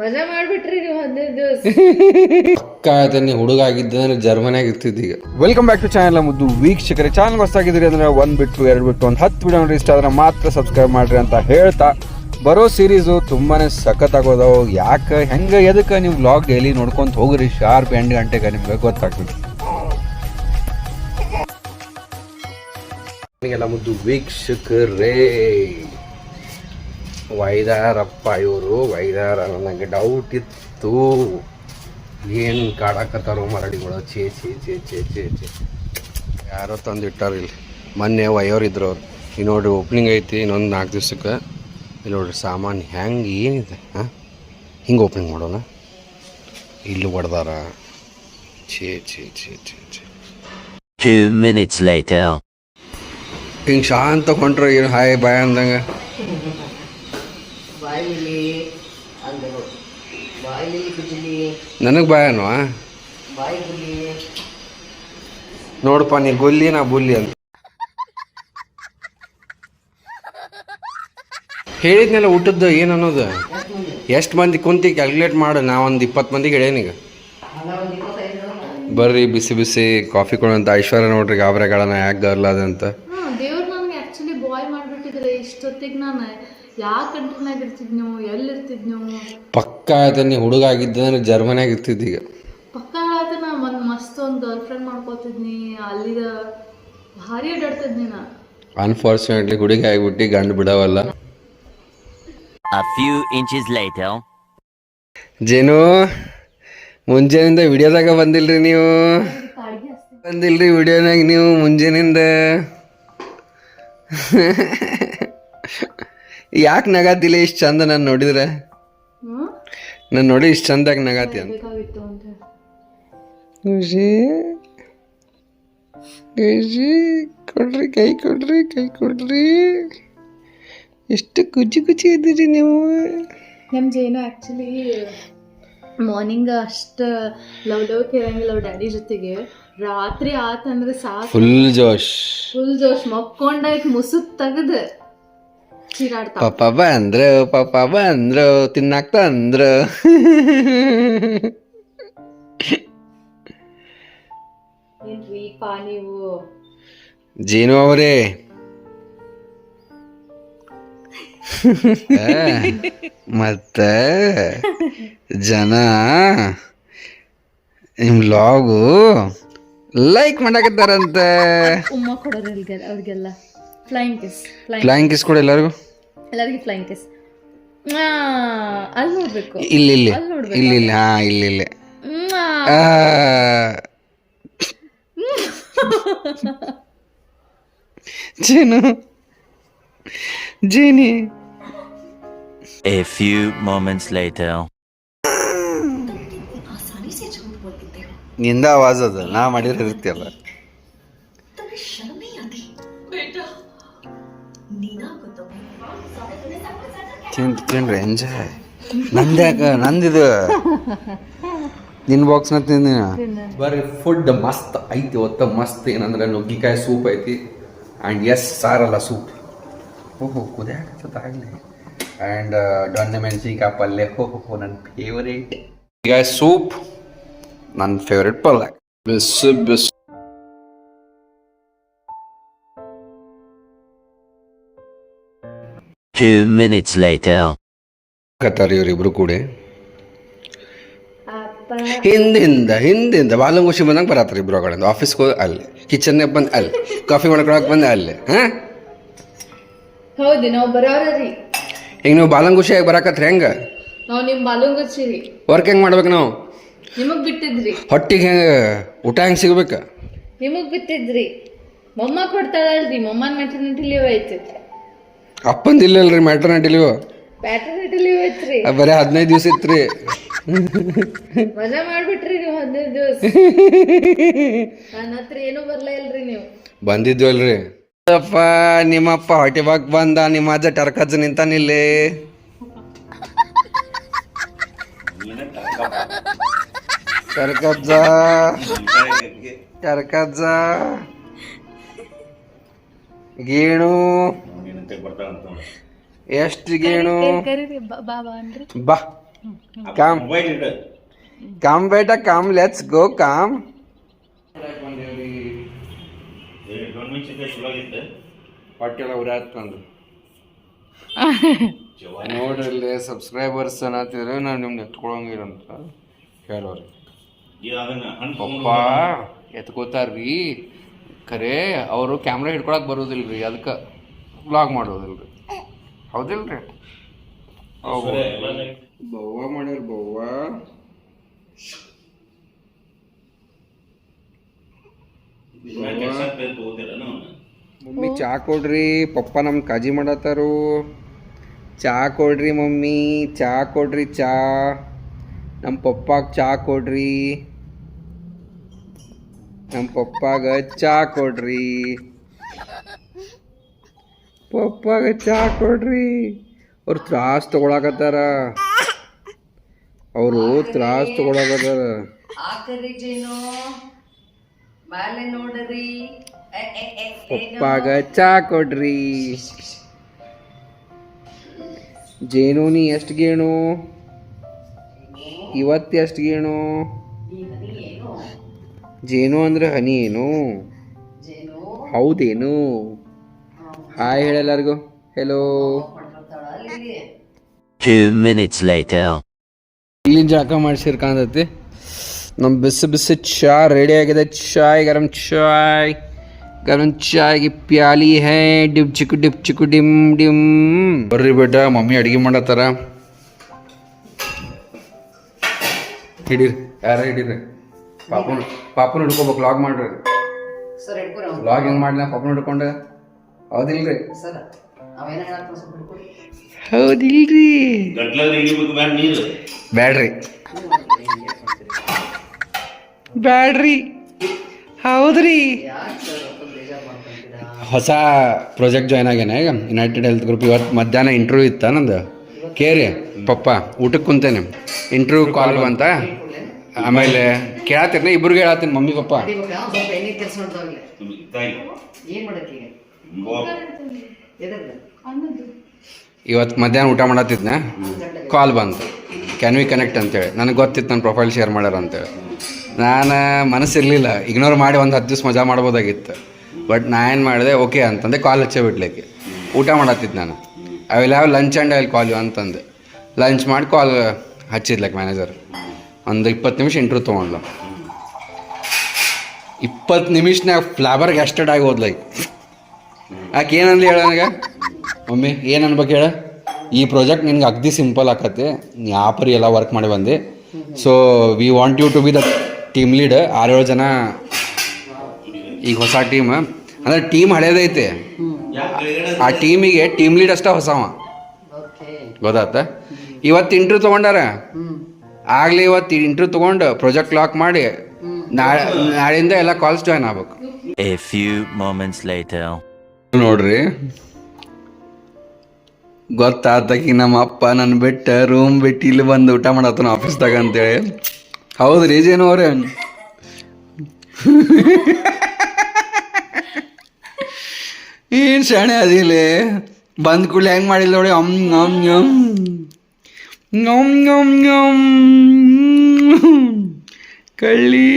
ಮಜಾ ಮಾಡ್ಬಿಟ್ರಿ ನೀವು ಹದಿನೈದು ದಿವಸ. ಹುಡುಗ ಆಗಿದ್ದಂದ್ರೆ ಜರ್ಮನಿಯಾಗ ಇರ್ತಿದ್ದ ಈಗ. ವೆಲ್ಕಮ್ ಬ್ಯಾಕ್ ಟು ಚಾನಲ್ ಮುದ್ದು ವೀಕ್ಷಕರೇ. ಚಾನಲ್ ಹೊಸಾಗಿದ್ರಿ ಅಂದ್ರೆ ಒಂದ್ ಬಿಟ್ಟು ಎರಡು ಬಿಟ್ಟು ಒಂದು ಹತ್ತು ವಿಡಿಯೋ ನೋಡಿ ಇಷ್ಟ ಆದ್ರೆ ಮಾತ್ರ ಸಬ್ಸ್ಕ್ರೈಬ್ ಮಾಡ್ರಿ ಅಂತ ಹೇಳ್ತಾ ಬರೋ ಸೀರೀಸು ತುಂಬಾನೇ ಸಖತ್ ಆಗೋದವು. ಯಾಕೆ ಹೆಂಗೆ ಎದಕ್ಕೆ ನೀವು ವ್ಲಾಗ್ ಡೈಲಿ ನೋಡ್ಕೊಂತ ಹೋಗ್ರಿ? ಶಾರ್ಪ್ ಎಂಟು ಗಂಟೆಗೆ ನಿಮ್ಗೆ ಗೊತ್ತಾಗ್ತದೆ. ಎಲ್ಲ ಮುದ್ದು ವೀಕ್ಷಕರೇ. ವೈದಾರಪ್ಪ ಇವರು ವೈದಾರ. ನನಗೆ ಡೌಟ್ ಇತ್ತು. ಏನು ಕಾಡಕತ್ತಾರೋ ಮರಡಿಗಳು. ಚೇ ಚೇ ಚೇ ಚೇ ಚೇ ಚೇ ಯಾರೋ ತಂದು ಇಟ್ಟಾರ ಇಲ್ಲಿ. ಮೊನ್ನೆ ವಯೋರಿದ್ರು ಅವ್ರು. ಈ ನೋಡ್ರಿ ಓಪನಿಂಗ್ ಐತಿ ಇನ್ನೊಂದು ನಾಲ್ಕು ದಿವ್ಸಕ್ಕೆ. ಇಲ್ಲಿ ನೋಡ್ರಿ ಸಾಮಾನು ಹೆಂಗೆ ಏನಿದೆ ಹಾಂ? ಹಿಂಗೆ ಓಪನಿಂಗ್ ಮಾಡೋಣ. ಇಲ್ಲಿ ಹೊಡೆದಾರ. ಛೇ ಛೇ ಛೇ ಛೇ ಛೇ. Two minutes later. ಹಿಂಗೆ ಶಾಂತ ಹೊಂಟ್ರೆ ಏನು ಹಾಯ್ ಬಾಯ್ ಅಂದಂಗೆ? ಅಂದರು ನನಗೆ ಬಾಯನು ಬಾಯಿ ನೋಡಪ್ಪ ನೀ ಗುಲ್ಲಿ ನಾ ಬುಲ್ಲಿ ಅಂತ. ಹೇಳಿದ್ನೆಲ್ಲ ಊಟದ್ದು ಏನು ಅನ್ನೋದು? ಎಷ್ಟು ಮಂದಿ? ಕುಂತಿ ಕ್ಯಾಲ್ಕುಲೇಟ್ ಮಾಡು ನಾ ಒಂದು ಇಪ್ಪತ್ತು ಮಂದಿಗೆ ಹೇಳೇನೀಗ ಬರ್ರಿ ಬಿಸಿ ಬಿಸಿ ಕಾಫಿ ಕೊಡೋಂತ ಐಶ್ವರ್ಯ ನೋಡ್ರಿ ಗಾಬರೆಗಳನ್ನ ಯಾಕೆ ಗರ್ಲಾದಂತ ದೇವ್ರು ನನಗೆ ಆಕ್ಚುಲಿ ಬಾಯ್ ಮಾಡ್ಬಿಟ್ಟಿದ್ರೆ ಇಷ್ಟೊತ್ತಿಗೆ ನಾನು ಯಾವ ಕಂಟ್ರಿನಾಗ ಇರ್ತಿದ್ನೋ ಎಲ್ಲಿ ಇರ್ತಿದ್ನೋ ಪಕ್ಕ ಆಯ್ತಾನೆ ಹುಡುಗ ಆಗಿದ್ದಂದ್ರೆ ಜರ್ಮನಿಯಾಗ ಇರ್ತಿದ್ದ ಈಗ. ಪಕ್ಕ ನಾ ಒಂದು ಮಸ್ತ್ ಒಂದು ಗರ್ಲ್ ಫ್ರೆಂಡ್ ಮಾಡ್ಕೋತಿದ್ನಿ ಅಲ್ಲಿದ ಭಾರಿ ಅಡ್ಡಾಡ್ತಿದ್ನಿ ನಾ. ಅನ್ಫಾರ್ಚುನೇಟ್ಲಿ ಹುಡುಗ ಆಗಿಬಿಟ್ಟು ಗಂಡು ಬಿಡವಲ್ಲ. A few inches later. ಜೇನು ಮುಂಜಾನಿಂದ ವಿಡಿಯೋದಾಗ ಬಂದಿಲ್ರಿ ನೀವು? ಬಂದಿಲ್ರಿ ವಿಡಿಯೋನಾಗ ನೀವು ಮುಂಜಾನಿಂದ? ಯಾಕೆ ನಗಾತಿಲ್ಲ ಇಷ್ಟು ಚಂದ ನಾನು ನೋಡಿದ್ರೆ? ನಾನು ನೋಡಿ ಇಷ್ಟು ಚಂದಾಗಿ ನಗಾತಿ ಅಂತ. ಖುಷಿ ಖುಷಿ ಕೊಡ್ರಿ ಕೈ ಕೊಡ್ರಿ ಕೈ ಕೊಡ್ರಿ. ಎಷ್ಟು ಕುಚಿ ಕುಚಿ ಇದ್ದೀರಿ ನೀವು? ನಮ್ಮ ಜೇನು ಆ್ಯಕ್ಚುಲಿ ಮಾರ್ನಿಂಗ್ ಅಷ್ಟು ಲವ್ ಲವ್ ಕೇಳಂಗಿಲ್ಲ ಅವ್ರ ಡ್ಯಾಡಿ ಜೊತೆಗೆ. ರಾತ್ರಿ ಆತಂದ್ರೆ ಸಾಕು. ಫುಲ್ ಜೋಶ್. ಫುಲ್ ಜೋಶ್. ಮಕ್ಕೊಂಡಾಯ್ತು ಮುಸುಕ್ ತೆಗ್ದು. ಚೀರಾಡ್ತಾ ಪಾಪ ಬಂದ್ರು ಪಾಪ ಬಂದ್ರು ತಿನ್ನಾಕ ತಂದ್ರು ಜೀನು ಅವರೇ ಮತ್ತ ಜನ ನಿಮ್ ಲಾಗು ಲೈಕ್ ಮಾಡಾಕತ್ತಾರಂತ. ಅವ್ರಿಗೆಲ್ಲ. Flying kiss flying flying kiss ಕೂಡ ಎಲ್ಲರಿಗೂ? ಎಲ್ಲರಿಗೂ ಫ್ಲೈಂಗ್ ಕಿಸ್ ಅಲ್ಲಿ ನೋಡ್ಬೇಕು. ಇಲ್ಲಿ ಇಲ್ಲಿ. ಇಲ್ಲಿ ಇಲ್ಲಿ. ಹಾ ಇಲ್ಲಿ ಇಲ್ಲಿ. ಜೀನು. Jeeni. A few moments later. ನಿಂದ ಆವಾಜ್ ಅದ. ನಾ ಮಾಡಿದ್ರೆ ಇರ್ತಿಯಲ್ಲ ತಿನ್ ತಿನ್ರಿ ಎಂಜಾಯ್ ನಂದ್ಯಾಕ ನಂದಿದು ನಿನ್ನ ಬಾಕ್ಸ್ನ ತಿಂದಿನ ಬರ್ರಿ ಫುಡ್ ಮಸ್ತ್ ಐತಿ ಒತ್ತ ಮಸ್ತ್. ಏನಂದ್ರೆ ನುಗ್ಗಿಕಾಯಿ ಸೂಪ್ ಐತಿ. ಆ್ಯಂಡ್ ಎಸ್ ಸಾರಲ್ಲ ಸೂಪ್ ಓಹೋ ಕುದಿಯಾಕತ್ತದಾಗಲಿ ಆ್ಯಂಡ್ ದೊಣ್ಣೆ ಮೆಣಸಿನ್ಕಾಯಿ ಪಲ್ಯ. ಹೋ ಹೋ ನನ್ನ ಫೇವ್ರೇಟ್ ಈಗ ಸೂಪ್ ನನ್ನ ಫೇವ್ರೇಟ್ ಪಲ್ಯ. ಬಿಸಿ ಬಿಸಿ Two minutes later. ಕತ್ತಾರ ಇವರಿಬ್ರು ಕೂಡ ಹಿಂದಿಂದ ಹಿಂದಿಂದ ಬಾಲಂಗುಷಿ ಬಂದಂಗೆ ಬರತ್ತಾರೆ ಇಬ್ರು ಒಳಗಡೆ ಆಫೀಸ್ಗೆ ಹೋಗಿ ಅಲ್ಲಿ. ಕಿಚನ್ಯಾಗ ಬಂದು ಅಲ್ಲಿ. ಕಾಫಿ ಮಾಡ್ಕೊಳಕ್ ಬಂದು ಅಲ್ಲಿ. ಹಾಂ? ಹೌದು ನಾವು ಬರೋರಿ ಈಗ ನೀವು ಬಾಲಂಗುಷಿಯಾಗಿ ಬರಾಕತ್ರಿ ಹೆಂಗೆ? ನಾವು ನಿಮ್ಮ ಬಾಲುಂಗ್ ಹಚ್ಚಿರಿ ವರ್ಕ್ ಹೆಂಗೆ ಮಾಡ್ಬೇಕು ನಾವು? ನಿಮಗ್ ಬಿಟ್ಟಿದ್ರಿ. ಹೊಟ್ಟಿಗೆ ಹೆಂಗೆ ಊಟ ಹೆಂಗೆ ಸಿಗ್ಬೇಕು? ನಿಮಗ್ ಬಿಟ್ಟಿದ್ರಿ. ಮೊಮ್ಮ ಕೊಡ್ತಾಳಲ್ರಿ ಮೊಮ್ಮನ ಮೆಟರ್ನಿಟಿ ಲೀವ್ ಐತಿ ಅಪ್ಪಂದು ಇಲ್ಲಲ್ರಿ ಮ್ಯಾಟ್ರನಿಟಿ ಲೀವ್ ಪ್ಯಾಟರ್ನಿಟಿ ಲೀವ್ ಐತ್ರಿ. ಬರೀ ಹದಿನೈದು ದಿವಸ ಇತ್ತು ಮಜಾ ಮಾಡ್ಬಿಟ್ರಿ ನೀವು ಹದಿನೈದು ದಿವಸ. ನನ್ನ ಹತ್ರ ಏನೂ ಬರ್ಲೇ ಇಲ್ರಿ ನೀವು. ಬಂದಿದ್ವಲ್ರಿ ಅಪ್ಪ ನಿಮ್ಮಪ್ಪ ಹೊಟ್ಟೆ ಬಾಕ್ ಬಂದ ನಿಮ್ಮ ಅಜ್ಜ ಟರ್ಕಜ್ಜ ನಿಂತಾನಿಲ್ಲಿ ಟರ್ಕಜ್ಜ. ಟರ್ಕಜ್ಜ. ಗೇಣು. ಕರೀರಿ ಬಾ ಬಾಬಾ ಅಂದ್ರಿ? ಬಾ. ಕಾಮ್. ಕಾಮ್ ಬೇಟ ಕಾಮ್ ಲೆಟ್ಸ್ ಗೋ ಕಾಮ್. ಹೊಟ್ಟೆಲ್ಲ ನೋಡ್ರಲ್ಲಿ ಸಬ್ಸ್ಕ್ರೈಬರ್ಸ್ ಅನ್ನತ್ತಿದ್ರೆ ನಾನು ನಿಮ್ಗೆ ಎತ್ಕೊಳಂಗಿಲ್ಲ ಅಂತ ಹೇಳೋರಿ. ಪಪ್ಪ ಎತ್ಕೋತಾರ್ರಿ. ಖರೆ ಅವರು ಕ್ಯಾಮ್ರಾ ಹಿಡ್ಕೊಳಕ್ ಬರೋದಿಲ್ರಿ ಅದಕ್ಕೆ. ಬ್ಲಾಗ್ ಮಾಡೋದಿಲ್ರಿ. ಹೌದಿಲ್ರಿ? ಬವ್ವ ಮಾಡ್ಯಾರ ಬವ್ವ. ಮಮ್ಮಿ ಚಾ ಕೊಡ್ರಿ ಪಪ್ಪ ನಮ್ ಕಾಜಿ ಮಾಡತ್ತಾರು. ಚಾ ಕೊಡ್ರಿ ಮಮ್ಮಿ ಚಾ ಕೊಡ್ರಿ ಚಾ. ನಮ್ಮ ಪಪ್ಪಾಗ ಚಾ ಕೊಡ್ರಿ. ನಮ್ಮ ಪಪ್ಪಾಗ ಚಾ ಕೊಡ್ರಿ. ಪಪ್ಪಾಗ ಚಾ ಕೊಡ್ರಿ. ಅವ್ರು ತ್ರಾಸ್ ತಗೊಳಕತ್ತಾರ. ಅವರು ತ್ರಾಸ್ ತಗೊಳಕತ್ತಾರ? ಪಪ್ಪಾಗ ಚಾ ಕೊಡ್ರಿ. ಜೇನು ನೀ ಎಷ್ಟು ಗೇಣು? ಇವತ್ತು ಎಷ್ಟು ಗೇಣು? ಜೇನು ಅಂದ್ರೆ ಹನಿ ಏನು? ಹೌದೇನು? Hi ಹೇಳೆಲ್ಲರಿಗೂ hello minutes later Two minutes later. ಇಲ್ಲಿ ಜಳಕ ಮಾಡಿಸಿರ್ ಕಾಣತೈತಿ. ನಮ್ಮ ಬಿಸಿ ಬಿಸಿ ಚಾ ರೆಡಿ ಆಗಿದೆ. ಚಾಯ್ ಗರಂ ಚಾಯ್. ಗರಂ ಚಾಯ್ಗೆ ಪ್ಯಾಲಿ ಹೇ. ಡಿಪ್ ಚಿಕ್ಕು ಡಿಪ್ ಚಿಕ್ಕು ಡಿಮ್ ಡಿಮ್. ಬರ್ರಿ ಬೇಟ ಮಮ್ಮಿ ಅಡಿಗೆ ಮಾಡತ್ತಾರ. ಹಿಡೀರಿ ಯಾರ ಹಿಡೀರಿ? ಪಾಪನ ಪಾಪನ ಹಿಡ್ಕೋಬೇಕು ಲಾಗ್ ಮಾಡ್ರಿ. ಲಾಗ್ ಹೆಂಗ್ ಮಾಡ್ಲ? ಪಾಪನ ಹಿಡ್ಕೊಂಡೆ. ಹೌದಿಲ್ರಿ? ಸರ್ ಅವೇನ ಹೇಳಕ್ ಸ್ವಲ್ಪ ಹಿಡ್ಕೊರಿ ಹೌದಿಲ್ರಿ ಬ್ಯಾಡ್ರಿ. ಬ್ಯಾಡ್ರಿ. ಹೌದ್ರಿ. ಯಾಕೆ ಸರ್ ಅಷ್ಟೊಂದು ಬೇಜಾರು ಮಾಡ್ಕೊಂತೀರಾ? ಹೊಸ ಪ್ರಾಜೆಕ್ಟ್ ಜಾಯ್ನ್ ಆಗ್ಯಾನ ಈಗ ಯುನೈಟೆಡ್ ಹೆಲ್ತ್ ಗ್ರೂಪ್ ಇವತ್ತು ಮಧ್ಯಾಹ್ನ ಇಂಟರ್ವ್ಯೂ ಇತ್ತ ನಂದು? ಕೇರಿ ಪಪ್ಪ ಊಟಕ್ಕೆ ಕುಂತೇನೆ. ಇಂಟರ್ವ್ಯೂ ಕಾಲ್ ಬಂತ? ಆಮೇಲೆ ಕೇಳತ್ತೀರಿ ಇಬ್ರಿಗೆ ಹೇಳತ್ತೀನಿ ಮಮ್ಮಿ ಪಪ್ಪ. ಇವತ್ತು ಮಧ್ಯಾಹ್ನ ಊಟ ಮಾಡತ್ತಿದ್ನ? ಕಾಲ್ ಬಂತು. ಕ್ಯಾನ್ ವಿ ಕನೆಕ್ಟ್ ಅಂತೇಳಿ. ನನಗೆ ಗೊತ್ತಿತ್ತು ನನ್ನ ಪ್ರೊಫೈಲ್ ಶೇರ್ ಮಾಡ್ಯಾರ ಅಂತೇಳಿ. ನಾನು ಮನಸ್ಸಿರಲಿಲ್ಲ. ಇಗ್ನೋರ್ ಮಾಡಿ ಒಂದು ಹತ್ತು ದಿವ್ಸ ಮಜಾ ಮಾಡ್ಬೋದಾಗಿತ್ತು. ಬಟ್ ನಾ ಏನು ಮಾಡಿದೆ? ಓಕೆ ಅಂತಂದೆ ಕಾಲ್ ಹಚ್ಚೇ ಬಿಡ್ಲಿಕ್ಕೆ. ಊಟ ಮಾಡತ್ತಿದ್ದು ನಾನು. I will have lunch and I will call you ಅಂತಂದೆ. ಲಂಚ್ ಮಾಡಿ ಕಾಲ್ ಹಚ್ಚಿದ್ಲಕ್ಕೆ ಮ್ಯಾನೇಜರ್ ಒಂದು ಇಪ್ಪತ್ತು ನಿಮಿಷ ಇಂಟ್ರ್ಯೂ ತೊಗೊಂಡ್ಲ. ಇಪ್ಪತ್ತು ನಿಮಿಷನಾಗ ಫ್ಲಾಬರ್ ಗ್ಯಾಸ್ಟೆಡ್ ಆಗಿ ಹೋದ್ಲೈಕ್. ಆಕೆ ಏನಂದ್ಲಿ ಹೇಳ ನನಗೆ? ಮಮ್ಮಿ, ಏನು ಅನ್ಬೇಕು ಹೇಳ? ಈ ಪ್ರಾಜೆಕ್ಟ್ ನಿನ್ಗೆ ಅಗ್ದಿ ಸಿಂಪಲ್ ಆಕತಿ. ನೀ ಆ ಪರಿ ಎಲ್ಲ ವರ್ಕ್ ಮಾಡಿ ಬಂದೆ. So we want you to be the team lead ಆರೇಳು ಜನ ಈಗ ಹೊಸ ಟೀಮ್ ಅಂದ್ರೆ ಟೀಮ್ ಹಳೇದೈತೆ ಆ ಟೀಮಿಗೆ ಟೀಮ್ ಲೀಡ್ ಅಷ್ಟ ಹೊಸವ ಗೊತ್ತಾತ? ಇವತ್ತು ಇಂಟ್ರ್ಯೂ ತೊಗೊಂಡಾರ? ಆಗಲಿ ಇವತ್ತು ಇಂಟ್ರ್ಯೂ ತಗೊಂಡು ಪ್ರಾಜೆಕ್ಟ್ ಲಾಕ್ ಮಾಡಿ ನಾಳೆ ನಾಳೆಯಿಂದ ಎಲ್ಲ ಕಾಲ್ಸ್ ಜಾಯ್ನ್ ಆಗ್ಬೇಕು. A few moments later. ನೋಡ್ರಿ. ಗೊತ್ತಾತಕಿ ನಮ್ಮ ಅಪ್ಪ ನನ್ನ ಬಿಟ್ಟ ರೂಮ್ ಬಿಟ್ಟು ಇಲ್ಲಿ ಬಂದು ಊಟ ಮಾಡತ್ತನ ಆಫೀಸ್ದಾಗ ಅಂತೇಳಿ. ಹೌದ್ರಿ ಜೇನು ಅವ್ರೆ? ಏನ್ ಶಾಣೆ ಅದಿಲ್ಲಿ ಬಂದ್ ಕೂಡಲೇ ಹೆಂಗ್ ಮಾಡಿಲ್ಲ ನೋಡಿ ಅಮ್ ನಮ್ ನಮ್ ನಮ್ ನಮ್ ನಮ್ ಕಳ್ಳಿ.